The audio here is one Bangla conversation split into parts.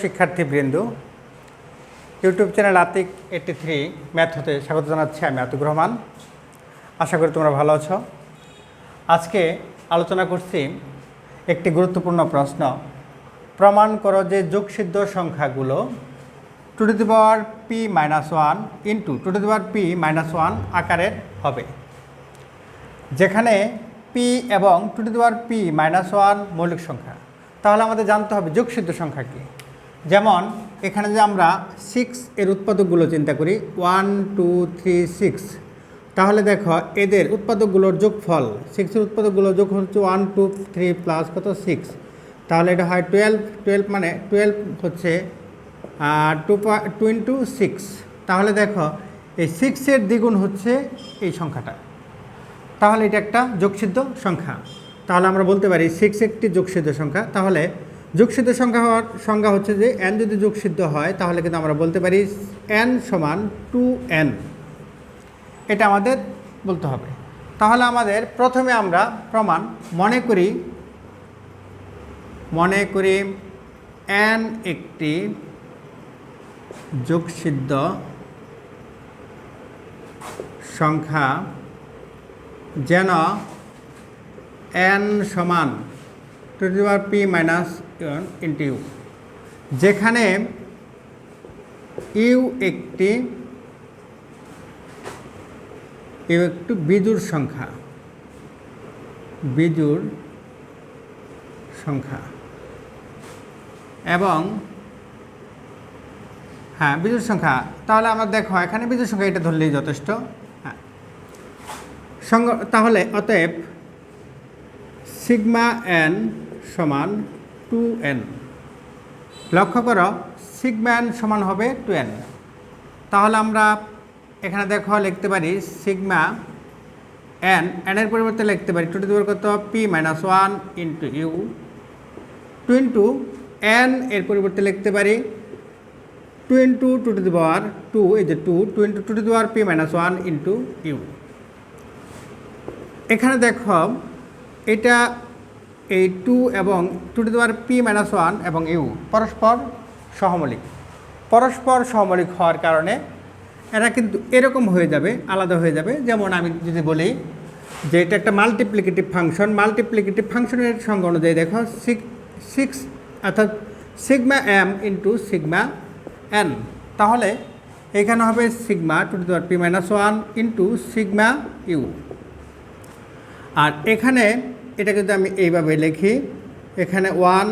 শিক্ষার্থীবৃন্দ, YouTube channel Atik eighty three math হতে স্বাগত জানাচ্ছি আমি আতিক রহমান। আশা করি তোমরা ভালো আছো। আজকে আলোচনা করছি একটি গুরুত্বপূর্ণ প্রশ্ন। প্রমাণ করো যে যোগসিদ্ধ সংখ্যাগুলো two to the power P minus one into two to the power P minus one আকারের হবে। যেখানে পি এবং two to the power P minus one মৌলিক সংখ্যা। তাহলে আমাদের জানতে হবে যোগসিদ্ধ সংখ্যা কী। যেমন, এখানে যে আমরা সিক্স এর উৎপাদকগুলো চিন্তা করি ওয়ান টু থ্রি সিক্স তাহলে দেখো এদের উৎপাদকগুলোর যোগফল সিক্সের উৎপাদকগুলোর যোগ হচ্ছে ওয়ান টু থ্রি প্লাস কত? সিক্স তাহলে এটা হয় টুয়েলভ টুয়েলভ মানে টুয়েলভ হচ্ছে টু টু ইন্টু সিক্স তাহলে দেখো এই সিক্সের দ্বিগুণ হচ্ছে এই সংখ্যাটা, তাহলে এটা একটা যোগসিদ্ধ সংখ্যা, তাহলে আমরা বলতে পারি সিক্স একটি যোগসিদ্ধ সংখ্যা, তাহলে যোগসিদ্ধ সংখ্যা হওয়ার সংখ্যা হচ্ছে যে এন যদি যোগসিদ্ধ হয়, তাহলে কিন্তু আমরা বলতে পারি এন সমান টু এন এটা আমাদের বলতে হবে। তাহলে আমাদের প্রথমে আমরা প্রমাণ মনে করি মনে করি এন একটি যোগসিদ্ধ সংখ্যা যেন এন সমান two P minus into U যেখানে ইউ একটি, ইউ একটু বিদুর সংখ্যা। বিদুর সংখ্যা। এবং হ্যাঁ বিজুর সংখ্যা। তাহলে আমার দেখো, এখানে বিজুর সংখ্যা এটা ধরলেই যথেষ্ট। হ্যাঁ। তাহলে অতএব সিগমা এন সমান টু এন। লক্ষ্য করো সিগমা এন সমান হবে টু এন। তাহলে আমরা এখানে দেখো, লিখতে পারি সিগমা এন এনের পরিবর্তে লিখতে পারি। টু টু দেওয়ার কত P minus one into U two into N এর পরিবর্তে লিখতে পারি two into two to the power two এই যে two two into two to the power P minus one into U এখানে দেখো, এটা এই টু এবং টু টু দেওয়ার পি মাইনাস ওয়ান এবং ইউ, পরস্পর সহমলিক। পরস্পর সহমৌলিক হওয়ার কারণে এরা কিন্তু এরকম হয়ে যাবে, আলাদা হয়ে যাবে। যেমন আমি যদি বলি যে এটা একটা মাল্টিপ্লিকেটিভ ফাংশন মাল্টিপ্লিকেটিভ ফাংশনের সঙ্গে অনুযায়ী দেখো সিক্স অর্থাৎ sigma M into sigma N তাহলে এখানে হবে সিগমা টু টু দেওয়ার P minus one into sigma U আর এখানে এটা যদি আমি এইভাবে লিখি। এখানে ওয়ান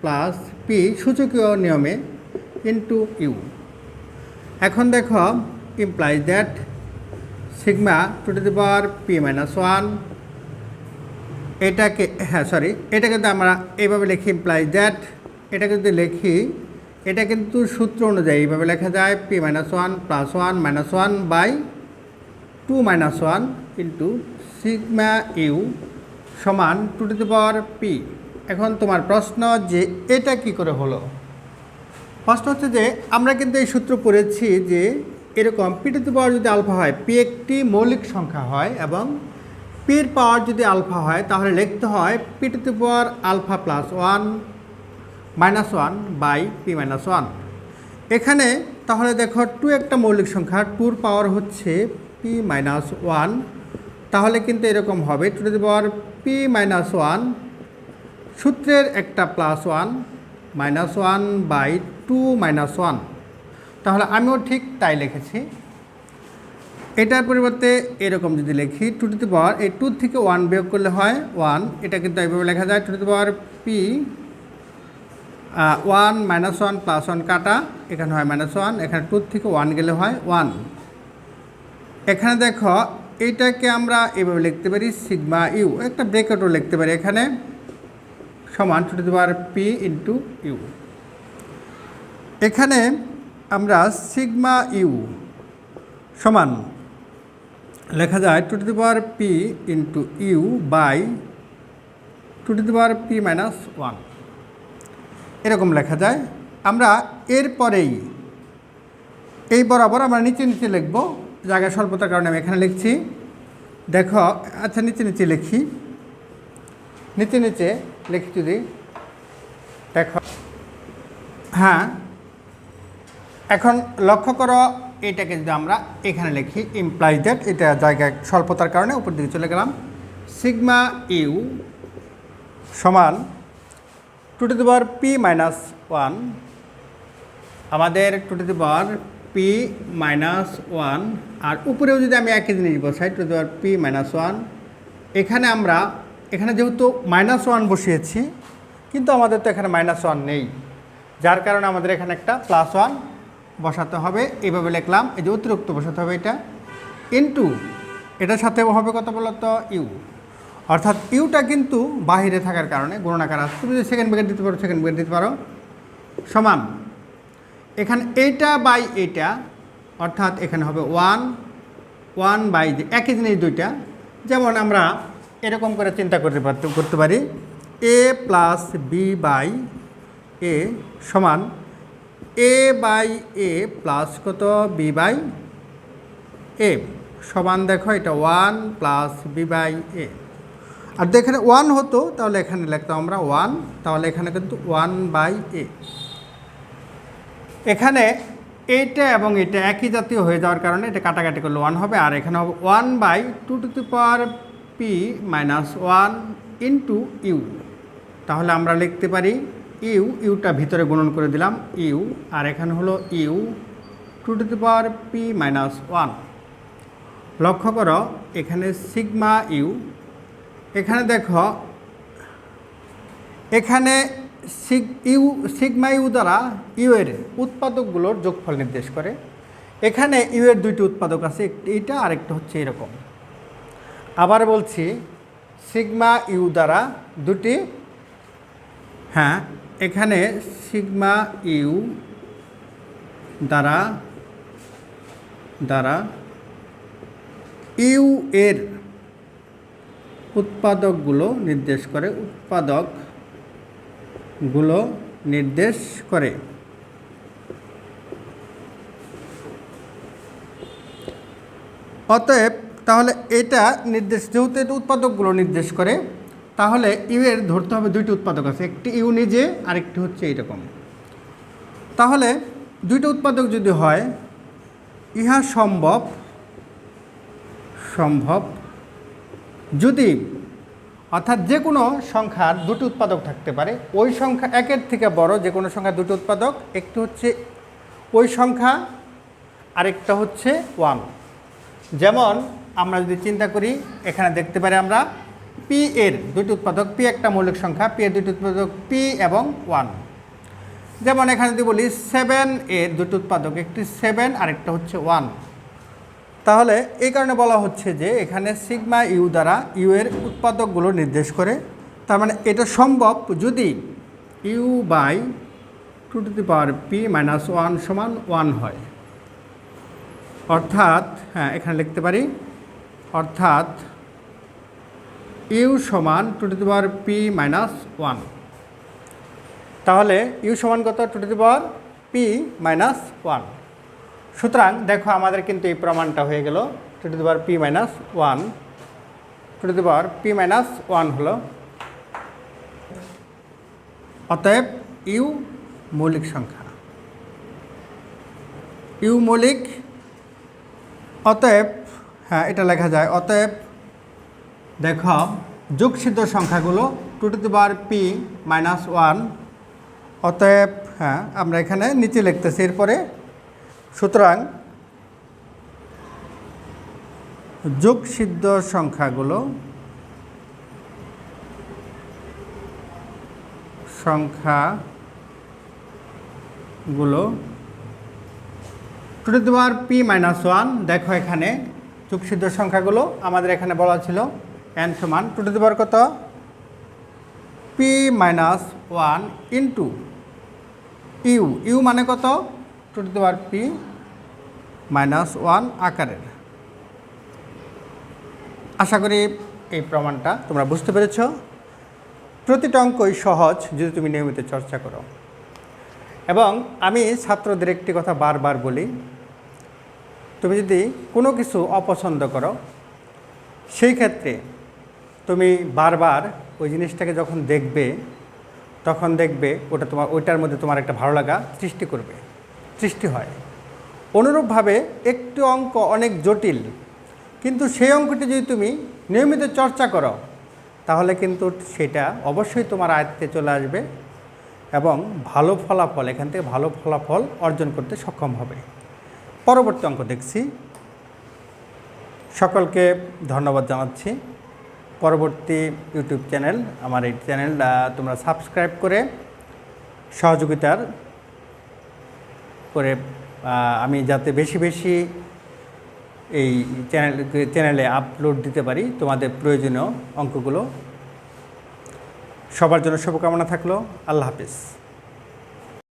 প্লাস পি সূচকীয় নিয়মে ইন্টু ইউ এখন দেখো implies that sigma two to the power P minus one এটাকে হ্যাঁ সরি এটা কিন্তু আমরা এইভাবে লিখি ইমপ্লাইজ দ্যাট এটা যদি লিখি, এটা কিন্তু সূত্র অনুযায়ী এইভাবে লেখা যায় P minus one plus one minus one by two minus one into sigma U সমান two to the power P এখন তোমার প্রশ্ন যে এটা কি করে হলো? প্রশ্ন হচ্ছে যে আমরা কিন্তু এই সূত্র পড়েছি যে এরকম পি টু দি পাওয়ার যদি আলফা হয় পি একটি মৌলিক সংখ্যা হয় এবং পির পাওয়ার যদি আলফা হয়, তাহলে লিখতে হয় P to the power alpha plus one minus one by P minus one. এখানে তাহলে দেখো টু একটা মৌলিক সংখ্যা, টুর পাওয়ার হচ্ছে পি মাইনাস ওয়ান। তাহলে কিন্তু এরকম হবে to the power P minus one সূত্রের একটা plus one minus one by two minus one তাহলে আমিও ঠিক তাই লিখেছি। এটার পরিবর্তে এরকম যদি লিখি টু টু দি পাওয়ার এই টু থেকে ওয়ান বিয়োগ করলে হয় ওয়ান এটা কিন্তু এইভাবে লেখা যায় two to the power P one minus one plus one কাটা, এখানে হয় মাইনাস ওয়ান এখানে টু থেকে ওয়ান গেলে হয় ওয়ান এখানে দেখো এইটাকে আমরা এভাবে লিখতে পারি সিগমা ইউ একটা ব্রেকেটও লিখতে পারি এখানে, সমান two to power P into U এখানে আমরা সিগমা ইউ সমান, লেখা যায় two to the power P into U by two to the power P minus one এরকম লেখা যায়। আমরা এরপরেই, এই বরাবর আমরা নিচে নিচে লিখব। জায়গা স্বল্পতার কারণে আমি এখানে লিখছি। দেখো আচ্ছা নিচে নিচে লিখি। নিচে নিচে লিখি যদি। দেখো। হ্যাঁ। এখন লক্ষ্য করো, এটাকে যদি আমরা এখানে লিখি ইমপ্লাইজ দ্যাট এটা জায়গায় স্বল্পতার কারণে উপর দিকে চলে গেলাম। সিগমা ইউ সমান two to the power P minus one আমাদের two to the power P minus one আর উপরেও যদি আমি একই জিনিস বসাই two to the P minus one এখানে আমরা, এখানে যেহেতু মাইনাস ওয়ান বসিয়েছি, কিন্তু আমাদের তো এখানে মাইনাস ওয়ান নেই। যার কারণে আমাদের এখানে একটা প্লাস ওয়ান বসাতে হবে। এইভাবে লিখলাম, এই যে অতিরিক্ত বসাতে হবে এটা। ইনটু এটার সাথে হবে কত বলতো? ইউ অর্থাৎ ইউটা কিন্তু বাহিরে থাকার কারণে গুণনাকার আছে। তুমি যদি সেকেন্ড ব্রেকেট দিতে পারো সেকেন্ড ব্রেকেট দিতে পারো। সমান। এখানে এইটা বাই এইটা অর্থাৎ এখানে হবে ওয়ান ওয়ান বাই একই জিনিস দুইটা। যেমন আমরা এরকম করে চিন্তা করতে পারতে, করতে পারি A plus B by A সমান এ বাই এ প্লাস কত? বি বাই এ সমান দেখো, এটা one plus B by A আর যদি এখানে ওয়ান হতো, তাহলে এখানে লিখতাম আমরা ওয়ান তাহলে এখানে কিন্তু ওয়ান বাই এ এখানে এইটা এবং এটা একই জাতীয় হয়ে যাওয়ার কারণে এটা কাটাকাটি করলে ওয়ান হবে, আর এখানে হবে one by two to the power P minus one into U তাহলে আমরা লিখতে পারি ইউ ইউটা ভিতরে গুণন করে দিলাম ইউ আর এখানে হলো U two to the power P minus one লক্ষ্য করো, এখানে সিগমা ইউ এখানে দেখো, এখানে সিগ ইউ, সিগমা ইউ দ্বারা ইউ এর উৎপাদকগুলোর যোগফল নির্দেশ করে। এখানে ইউ এর দুইটি উৎপাদক আছে এইটা, আরেকটা হচ্ছে এরকম। আবার বলছি, সিগমা ইউ দ্বারা দুটি হ্যাঁ এখানে সিগমা ইউ দ্বারা দ্বারা ইউ এর উৎপাদকগুলো নির্দেশ করে উৎপাদকগুলো নির্দেশ করে। অতএব তাহলে এটা নির্দেশ, যেহেতু এটা উৎপাদকগুলো নির্দেশ করে, তাহলে ইউ এর ধরতে হবে দুইটি উৎপাদক আছে, একটি ইউ নিজে, আরেকটি হচ্ছে এইরকম। তাহলে দুইটা উৎপাদক যদি হয়, ইহা সম্ভব সম্ভব যদি অর্থাৎ যে কোনো সংখ্যার দুটি উৎপাদক থাকতে পারে। ওই সংখ্যা একের থেকে বড়, যে কোনো সংখ্যার দুটি উৎপাদক, একটি হচ্ছে ওই সংখ্যা, আরেকটা হচ্ছে ওয়ান। যেমন আমরা যদি চিন্তা করি, এখানে দেখতে পারি আমরা পি এর দুটি উৎপাদক পি একটা মৌলিক সংখ্যা পি এর দুটি উৎপাদক পি এবং ওয়ান। যেমন এখানে যদি বলি সেভেন এর দুটি উৎপাদক, একটি সেভেন আরেকটা হচ্ছে ওয়ান। তাহলে এই কারণে বলা হচ্ছে যে এখানে সিগমা ইউ দ্বারা ইউ এর উৎপাদকগুলো নির্দেশ করে। তার মানে এটা সম্ভব যদি U by two to the power P minus one সমান ওয়ান হয়। অর্থাৎ হ্যাঁ এখানে লিখতে পারি, অর্থাৎ ইউ সমান two to the power P minus one. তাহলে ইউ সমান কত? Two to the power P minus one. সুতরাং দেখো আমাদের কিন্তু এই প্রমাণটা হয়ে গেল। Two to the power P minus one. Two to the power P minus one হলো অতএব ইউ মৌলিক সংখ্যা। ইউ মৌলিক, অতএব হ্যাঁ এটা লেখা যায়, অতএব দেখো, যোগসিদ্ধ সংখ্যাগুলো two to the power P minus one, অতএব হ্যাঁ আমরা এখানে নিচে লিখতেছি, এরপরে সুতরাং যোগসিদ্ধ সংখ্যাগুলো সংখ্যাগুলো two to P minus one, দেখো এখানে যোগসিদ্ধ সংখ্যাগুলো আমাদের এখানে বলা ছিল এন সমান টু টু কত? P minus one into U U মানে কত? To the power P minus one আকারের। আশা করি এই প্রমাণটা তোমরা বুঝতে পেরেছ। প্রতিটা অঙ্কই সহজ, যদি তুমি নিয়মিত চর্চা করো। এবং আমি ছাত্রদের একটি কথা বারবার বলি, তুমি যদি কোনো কিছু অপছন্দ করো, সেই ক্ষেত্রে তুমি বারবার ওই জিনিসটাকে যখন দেখবে, তখন দেখবে ওটা তোমার ওইটার মধ্যে তোমার একটা ভালো লাগা সৃষ্টি করবে। সৃষ্টি হয়। অনুরূপভাবে একটু অঙ্ক অনেক জটিল কিন্তু সেই অঙ্কটি যদি তুমি নিয়মিত চর্চা করো তাহলে কিন্তু সেটা অবশ্যই তোমার আয়ত্তে চলে আসবে এবং ভালো ফলাফল এখান থেকে ভালো ফলাফল অর্জন করতে সক্ষম হবে। পরবর্তী অঙ্ক দেখছি। সকলকে ধন্যবাদ জানাচ্ছি। পরবর্তী ইউটিউব চ্যানেল আমার এই চ্যানেল আহ, তোমরা সাবস্ক্রাইব করে সহযোগিতার করে আমি যাতে বেশি বেশি এই চ্যানেল চ্যানেলে আপলোড দিতে পারি তোমাদের প্রয়োজনীয় অঙ্কগুলো। সবার জন্য শুভকামনা থাকল। আল্লাহ হাফিজ।